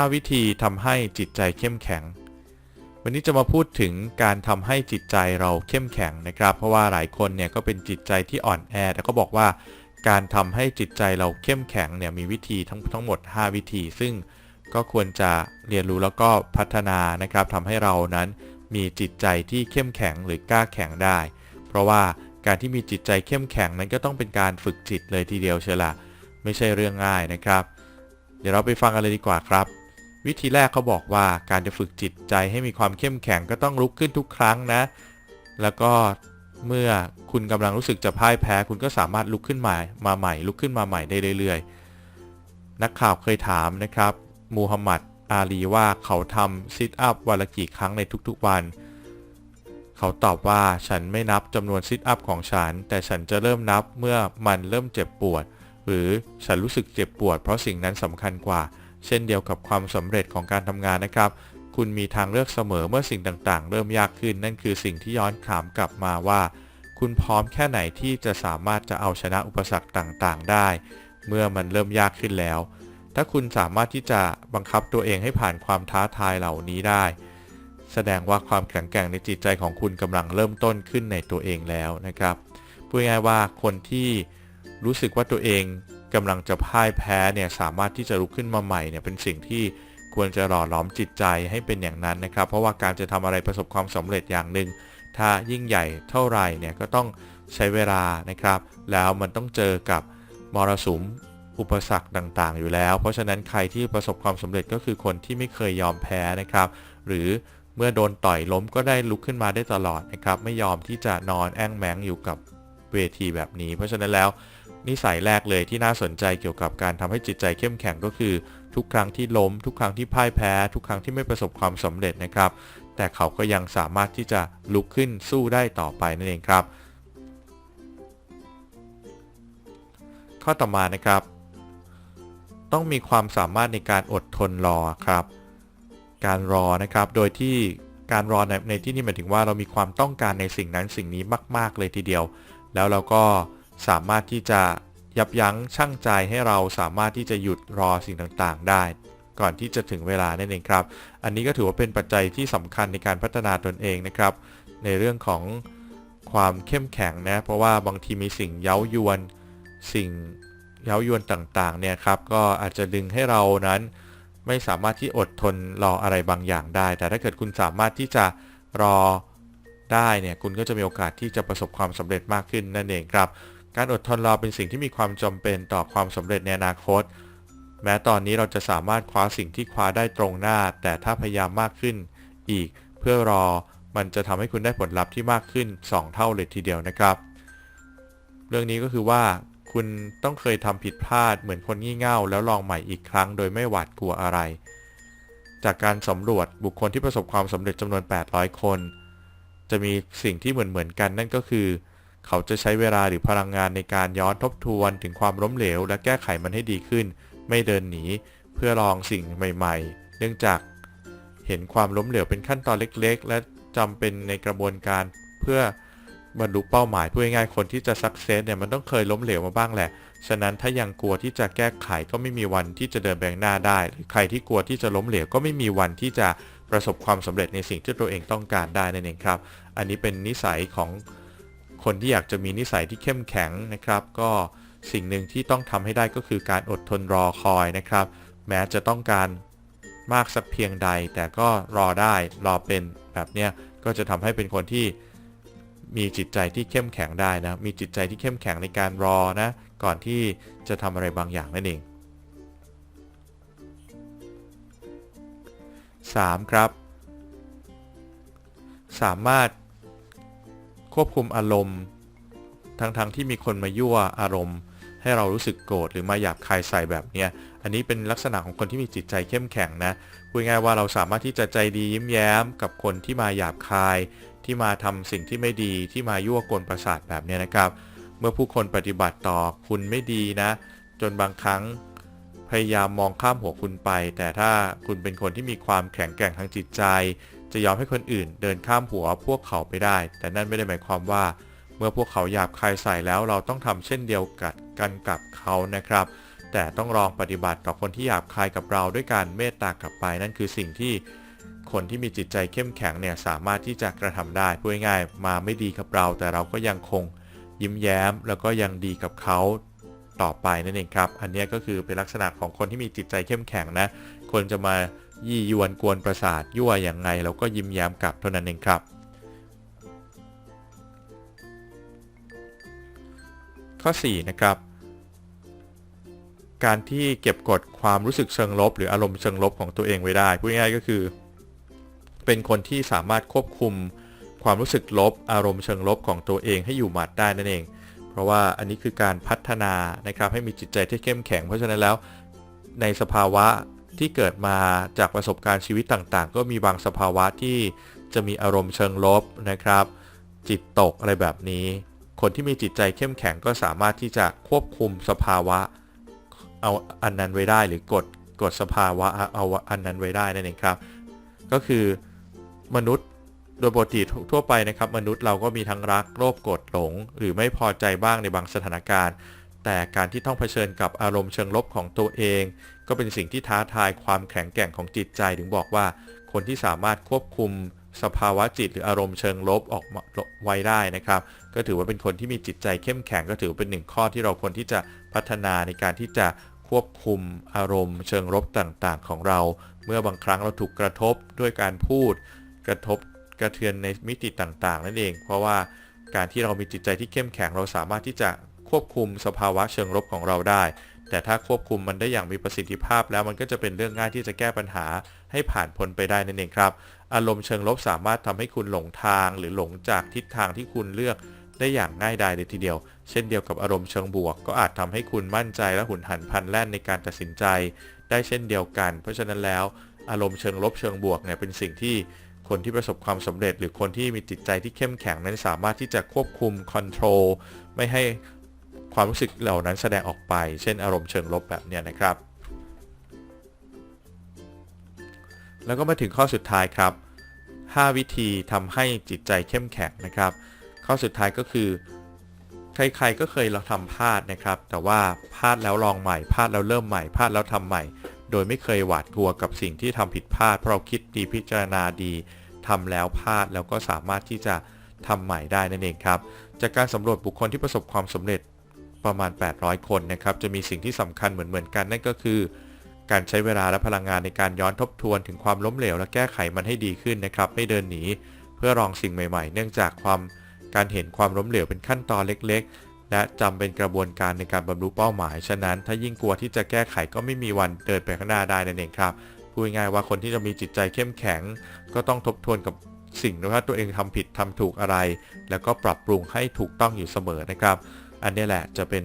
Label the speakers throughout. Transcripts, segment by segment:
Speaker 1: 5 วิธีทำให้จิตใจเข้มแข็ง วันนี้จะมาพูดถึงการทำให้จิตใจเราเข้มแข็งนะครับ เพราะว่าหลายคนเนี่ยก็เป็นจิตใจที่อ่อนแอแต่ก็บอกว่าการทำให้จิตใจเราเข้มแข็งเนี่ยมีวิธีทั้งทั้งหมด 5 วิธี ซึ่งก็ควรจะเรียนรู้แล้วก็พัฒนานะครับทำให้เรานั้นมีจิตใจที่เข้มแข็งหรือกล้าแข็งได้ เพราะว่าการที่มีจิตใจเข้มแข็งนั้นก็ต้องเป็นการฝึกจิตเลยทีเดียวเชียวละไม่ใช่เรื่องง่ายนะครับ เดี๋ยวเราไปฟังกันเลยดีกว่าครับ วิธีแรกเขาบอกว่าการจะฝึกจิตใจให้มีความเข้มแข็งก็ต้องลุกขึ้นทุกครั้งนะ แล้วก็เมื่อคุณกำลังรู้สึกจะพ่ายแพ้ คุณก็สามารถลุกขึ้นมามาใหม่ ลุกขึ้นมาใหม่ได้เรื่อยๆ นักข่าวเคยถามนะครับมูฮัมหมัดอาลีว่าเขาทำซิทอัพวันละกี่ครั้งในทุกๆวัน เขาตอบว่าฉันไม่นับจำนวนซิทอัพของฉัน แต่ฉันจะเริ่มนับเมื่อมันเริ่มเจ็บปวด หรือฉันรู้สึกเจ็บปวด เพราะสิ่งนั้นสำคัญกว่า เช่นเดียวกับความสำเร็จของการทำงานนะครับ คุณมีทางเลือกเสมอเมื่อสิ่งต่างๆ เริ่มยากขึ้น นั่นคือสิ่งที่ย้อนถามกลับมาว่า คุณพร้อมแค่ไหนที่จะสามารถจะเอาชนะอุปสรรคต่างๆ ได้ เมื่อมันเริ่มยากขึ้นแล้ว ถ้าคุณสามารถที่จะบังคับตัวเองให้ผ่านความท้าทายเหล่านี้ได้ แสดงว่าความแข็งแกร่งในจิตใจของคุณกำลังเริ่มต้นขึ้นในตัวเองแล้วนะครับพูดง่ายว่าคนที่รู้สึกว่าตัวเอง กำลังจะพ่ายแพ้เนี่ยสามารถที่จะลุกขึ้นมาใหม่เนี่ยเป็นสิ่งที่ควรจะหล่อหลอมจิตใจให้เป็นอย่างนั้นนะครับ เพราะว่าการจะทำอะไรประสบความสำเร็จอย่างหนึ่งถ้ายิ่งใหญ่เท่าไหร่เนี่ยก็ต้องใช้เวลานะครับ แล้วมันต้องเจอกับมรสุมอุปสรรคต่างๆ อยู่แล้ว เพราะฉะนั้นใครที่ประสบความสำเร็จก็คือคนที่ไม่เคยยอมแพ้นะครับ หรือเมื่อโดนต่อยล้มก็ได้ลุกขึ้นมาได้ตลอดนะครับ ไม่ยอมที่จะนอนแอ่งแมงอยู่กับเวทีแบบนี้ เพราะฉะนั้นแล้ว นิสัยแรกเลยที่น่าสนใจเกี่ยวกับการทำให้จิตใจเข้มแข็งก็คือ ทุกครั้งที่ล้ม ทุกครั้งที่พ่ายแพ้ ทุกครั้งที่ไม่ประสบความสำเร็จนะครับ แต่เขาก็ยังสามารถที่จะลุกขึ้นสู้ได้ต่อไปนั่นเองครับ ข้อต่อมานะครับ ต้องมีความสามารถในการอดทนรอครับ การรอนะครับโดยที่การรอในในที่นี้หมายถึงว่าเรามีความต้องการในสิ่งนั้นสิ่งนี้มาก ๆ เลยทีเดียว แล้วเราก็ สามารถที่จะยับยั้งชั่งใจให้เราสามารถที่จะหยุดรอสิ่งต่างๆ ได้ ก่อนที่จะถึงเวลานั่นเองครับ อันนี้ก็ถือว่าเป็นปัจจัยที่สำคัญในการพัฒนาตนเองนะครับ ในเรื่องของความเข้มแข็งนะ เพราะว่าบางทีมีสิ่งเย้ายวน สิ่งเย้ายวนต่างๆ เนี่ยครับ ก็อาจจะดึงให้เรานั้นไม่สามารถที่อดทนรออะไรบางอย่างได้ แต่ถ้าเกิดคุณสามารถที่จะรอได้เนี่ย คุณก็จะมีโอกาสที่จะประสบความสำเร็จมากขึ้นนั่นเองครับ การอดทนรอเป็นสิ่งที่มีความจำเป็นต่อความสำเร็จในอนาคต แม้ตอนนี้เราจะสามารถคว้าสิ่งที่คว้าได้ตรงหน้า แต่ถ้าพยายามมากขึ้น อีกเพื่อรอมันจะทำให้คุณได้ผลลัพธ์ที่มากขึ้น 2 เท่าเลยทีเดียวนะครับ เรื่องนี้ก็คือว่าคุณต้องเคยทำผิดพลาดเหมือนคนงี่เง่าแล้วลองใหม่อีกครั้ง โดยไม่หวาดกลัวอะไร จากการสำรวจบุคคลที่ประสบความสำเร็จจำนวน 800 คน จะมีสิ่งที่เหมือนเหมือนกันนั่นก็คือ เขาจะใช้เวลาหรือพลังงานในการย้อนทบทวนถึงความล้มเหลว และแก้ไขมันให้ดีขึ้น ไม่เดินหนี เพื่อลองสิ่งใหม่ๆ เนื่องจากเห็นความล้มเหลวเป็นขั้นตอนเล็กๆ และจำเป็นในกระบวนการเพื่อบรรลุเป้าหมายพูดง่ายๆคนที่จะสักเซสเนี่ยมันต้องเคยล้มเหลวมาบ้างแหละ ฉะนั้นถ้ายังกลัวที่จะแก้ไขก็ไม่มีวันที่จะเดินแบงหน้าได้ หรือใครที่กลัวที่จะล้มเหลวก็ไม่มีวันที่จะประสบความสำเร็จในสิ่งที่ตัวเองต้องการได้นั่นเองครับ อันนี้เป็นนิสัยของ คนที่อยากจะมีนิสัยที่เข้มแข็งนะครับ ก็สิ่งหนึ่งที่ต้องทำให้ได้ก็คือการอดทนรอคอยนะครับ แม้จะต้องการมากสักเพียงใด แต่ก็รอได้รอเป็นแบบเนี้ยก็จะทำให้เป็นคนที่มีจิตใจที่เข้มแข็งได้นะ มีจิตใจที่เข้มแข็งในการรอนะ ก่อนที่จะทำอะไรบางอย่างนั่นเอง 3. ครับ สามารถ ควบคุมอารมณ์ ทั้งๆทที่มีคนมายั่วอารมณ์ ให้เรารู้สึกโกรธหรือมาหยาบคายใส่แบบเนี้ยอันนี้เป็นลักษณะของคนที่มีจิตใจเข้มแข็งนะพูดง่ายว่าเราสามารถที่จะใจดียิ้มแย้ม กับคนที่มาหยาบคาย ที่มาทำสิ่งที่ไม่ดีที่มายั่วกวนประสาทแบบนี้นะครับ เมื่อผู้คนปฏิบัติต่อคุณไม่ดีนะ จนบางครั้งพยายามมองข้ามหัวคุณไป แต่ถ้าคุณเป็นคนที่มีความแข็งแกร่งทางจิตใจ จะยอมให้คนอื่นเดินข้ามหัวพวกเขาไปได้ แต่นั่นไม่ได้หมายความว่า เมื่อพวกเขาหยาบคายใส่แล้วเราต้องทำเช่นเดียวกันกับเขานะครับ แต่ต้องลองปฏิบัติต่อคนที่หยาบคายกับเราด้วยการเมตตากลับไป นั่นคือสิ่งที่คนที่มีจิตใจเข้มแข็งเนี่ยสามารถที่จะกระทำได้พูดง่ายๆมาไม่ดีกับเรา แต่เราก็ยังคงยิ้มแย้ม แล้วก็ยังดีกับเขาต่อไปนั่นเองครับ อันนี้ก็คือเป็นลักษณะของคนที่มีจิตใจเข้มแข็งนะ คนจะมา ยี่ยวนกวนประสาทยั่วอย่างไงเราก็ยิ้มแย้มกลับเท่านั้นเองครับ ข้อ 4 นะครับ การที่เก็บกดความรู้สึกเชิงลบ หรืออารมณ์เชิงลบของตัวเองไว้ได้พูดง่ายๆก็คือ เป็นคนที่สามารถควบคุมความรู้สึกลบ อารมณ์เชิงลบของตัวเองให้อยู่หมัดได้นั่นเอง เพราะว่าอันนี้คือการพัฒนานะครับให้มีจิตใจที่เข้มแข็ง เพราะฉะนั้นแล้วในสภาวะ ที่เกิดมาจากประสบการณ์ชีวิตต่างๆ ก็มีบางสภาวะที่จะมีอารมณ์เชิงลบนะครับ จิตตกอะไรแบบนี้ คนที่มีจิตใจเข้มแข็งก็สามารถที่จะควบคุมสภาวะ เอาอันนั้นไว้ได้หรือกดกดสภาวะเอาอันนั้นไว้ได้นั่นเองครับ ก็คือมนุษย์โดยปกติทั่วไปนะครับ มนุษย์เราก็มีทั้งรักโลภโกรธหลง หรือไม่พอใจบ้างในบางสถานการณ์ แต่การที่ต้องเผชิญกับอารมณ์เชิงลบของตัวเอง ก็เป็นสิ่งที่ท้าทายความแข็งแกร่งของจิตใจถึงบอกว่า คนที่สามารถควบคุมสภาวะจิตหรืออารมณ์เชิงลบออกมาไว้ได้นะครับ ก็ถือว่าเป็นคนที่มีจิตใจเข้มแข็งก็ถือเป็นหนึ่งข้อที่เราควรที่จะพัฒนาในการที่จะควบคุมอารมณ์ เชิงลบต่างๆ ของเรา เมื่อบางครั้งเราถูกกระทบด้วยการพูด กระทบกระเทือนในมิติต่างๆ นั่นเอง เพราะว่าการที่เรามีจิตใจที่เข้มแข็งเราสามารถที่จะ ควบคุมสภาวะเชิงลบของเราได้ แต่ถ้าควบคุมมันได้อย่างมีประสิทธิภาพ แล้วมันก็จะเป็นเรื่องง่ายที่จะแก้ปัญหาให้ผ่านพ้นไปได้นั่นเองครับ อารมณ์เชิงลบสามารถทำให้คุณหลงทาง หรือหลงจากทิศทางที่คุณเลือกได้อย่างง่ายดายเลยทีเดียว เช่นเดียวกับอารมณ์เชิงบวก ก็อาจทำให้คุณมั่นใจและหุนหันพลันแล่นในการตัดสินใจ ได้เช่นเดียวกัน เพราะฉะนั้นแล้ว อารมณ์เชิงลบเชิงบวกเนี่ยเป็นสิ่งที่คนที่ประสบความสำเร็จ หรือคนที่มีจิตใจที่เข้มแข็งนั้นสามารถที่จะควบคุมคอนโทรลไม่ให้ ความรู้สึกเหล่านั้นแสดงออกไป เช่นอารมณ์เชิงลบแบบนี้นะครับ แล้วก็มาถึงข้อสุดท้ายครับ 5 วิธีทำให้จิตใจเข้มแข็งนะครับ ข้อสุดท้ายก็คือ ใครๆก็เคยเราทำพลาดนะครับ แต่ว่าพลาดแล้วลองใหม่พลาดแล้วเริ่มใหม่พลาดแล้วทำใหม่ โดยไม่เคยหวาดกลัวกับสิ่งที่ทำผิดพลาด เพราะเราคิดดีพิจารณาดีทำแล้วพลาดแล้วก็สามารถที่จะทำใหม่ได้นั่นเองครับ จากการสำรวจบุคคลที่ประสบความสำเร็จ ประมาณ 800 คนนะครับ จะมีสิ่งที่สำคัญเหมือนๆกันนั่นก็คือ การใช้เวลาและพลังงานในการย้อนทบทวนถึงความล้มเหลว และแก้ไขมันให้ดีขึ้นนะครับ ไม่เดินหนี เพื่อลองสิ่งใหม่ๆ เนื่องจากความการเห็นความล้มเหลวเป็นขั้นตอนเล็กๆ และจำเป็นกระบวนการในการบรรลุเป้าหมาย ฉะนั้น ถ้ายิ่งกลัวที่จะแก้ไขก็ไม่มีวันเดินไปข้างหน้าได้นั่นเองครับ พูดง่ายว่าคนที่จะมีจิตใจเข้มแข็ง ก็ต้องทบทวนกับสิ่งว่าตัวเองทำผิดทำถูกอะไร แล้วก็ปรับปรุงให้ถูกต้องอยู่เสมอนะครับ อันนี้แหละจะเป็น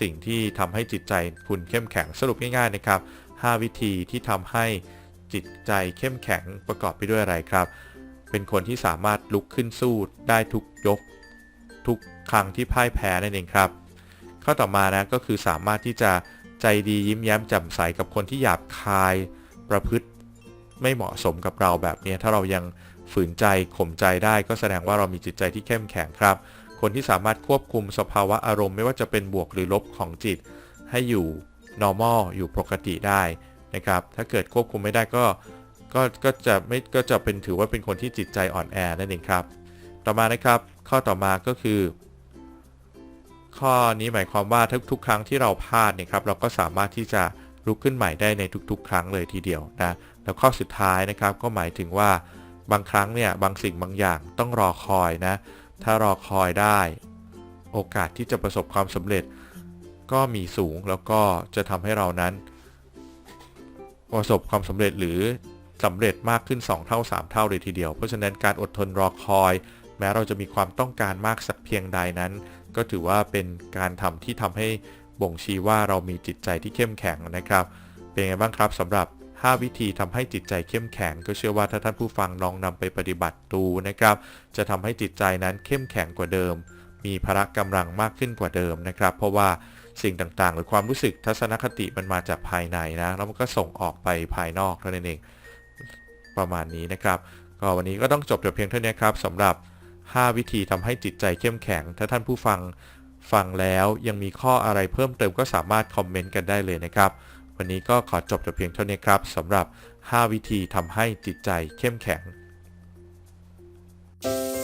Speaker 1: สิ่งที่ทำให้จิตใจคุณเข้มแข็งสรุปง่ายๆนะครับ 5 วิธีที่ทำให้จิตใจเข้มแข็งประกอบไปด้วยอะไรครับ เป็นคนที่สามารถลุกขึ้นสู้ได้ทุกยก ทุกครั้งที่พ่ายแพ้นั่นเองครับ ข้อต่อมานะก็คือสามารถที่จะใจดียิ้มแย้มแจ่มใสกับคนที่หยาบคายประพฤติไม่เหมาะสมกับเราแบบนี้ถ้าเรายังฝืนใจข่มใจได้ก็แสดงว่าเรามีจิตใจที่เข้มแข็งครับ คนที่สามารถควบคุมสภาวะอารมณ์ไม่ว่าจะเป็นบวกหรือลบของจิต ให้อยู่ normal อยู่ปกติได้นะครับ ถ้าเกิดควบคุมไม่ได้ก็ก็ก็จะไม่ก็จะเป็นถือว่าเป็นคนที่จิตใจอ่อนแอนั่นเองครับ ต่อมานะครับ ข้อต่อมาก็คือ ข้อนี้หมายความว่าทุกทุกครั้งที่เราพลาดเนี่ยครับ เราก็สามารถที่จะลุกขึ้นใหม่ได้ในทุกๆ ครั้งเลยทีเดียวนะแล้วข้อสุดท้ายนะครับก็หมายถึงว่าบางครั้งเนี่ยบางสิ่งบางอย่างต้องรอคอยนะ ถ้ารอคอยได้ โอกาสที่จะประสบความสำเร็จ ก็มีสูงแล้วก็จะทำให้เรานั้น ประสบความสำเร็จหรือสำเร็จมากขึ้น 2 เท่า 3 เท่าเลยทีเดียว เพราะฉะนั้นการอดทนรอคอย แม้เราจะมีความต้องการมากสักเพียงใดนั้น ก็ถือว่าเป็นการทำที่ทำให้บ่งชี้ว่าเรามีจิตใจที่เข้มแข็งนะครับ เป็นไงบ้างครับสำหรับ 5 วิธีทำให้จิตใจเข้มแข็ง ก็เชื่อว่าถ้าท่านผู้ฟังลองนำไปปฏิบัติดูนะครับ จะทำให้จิตใจนั้นเข้มแข็งกว่าเดิม มีพละกำลังมากขึ้นกว่าเดิมนะครับ เพราะว่าสิ่งต่างๆ หรือความรู้สึกทัศนคติมันมาจากภายในนะ แล้วมันก็ส่งออกไปภายนอกเท่านั้นเองประมาณนี้นะครับ ก็วันนี้ก็ต้องจบแต่เพียงเท่านี้ครับสำหรับ 5 วิธีทำให้จิตใจเข้มแข็ง ถ้าท่านผู้ฟังฟังแล้วยังมีข้ออะไรเพิ่มเติมก็สามารถคอมเมนต์กันได้เลยนะครับ วันนี้ก็ขอจบแต่เพียงเท่านี้ครับสำหรับ 5 วิธีทำให้จิตใจเข้มแข็ง thank you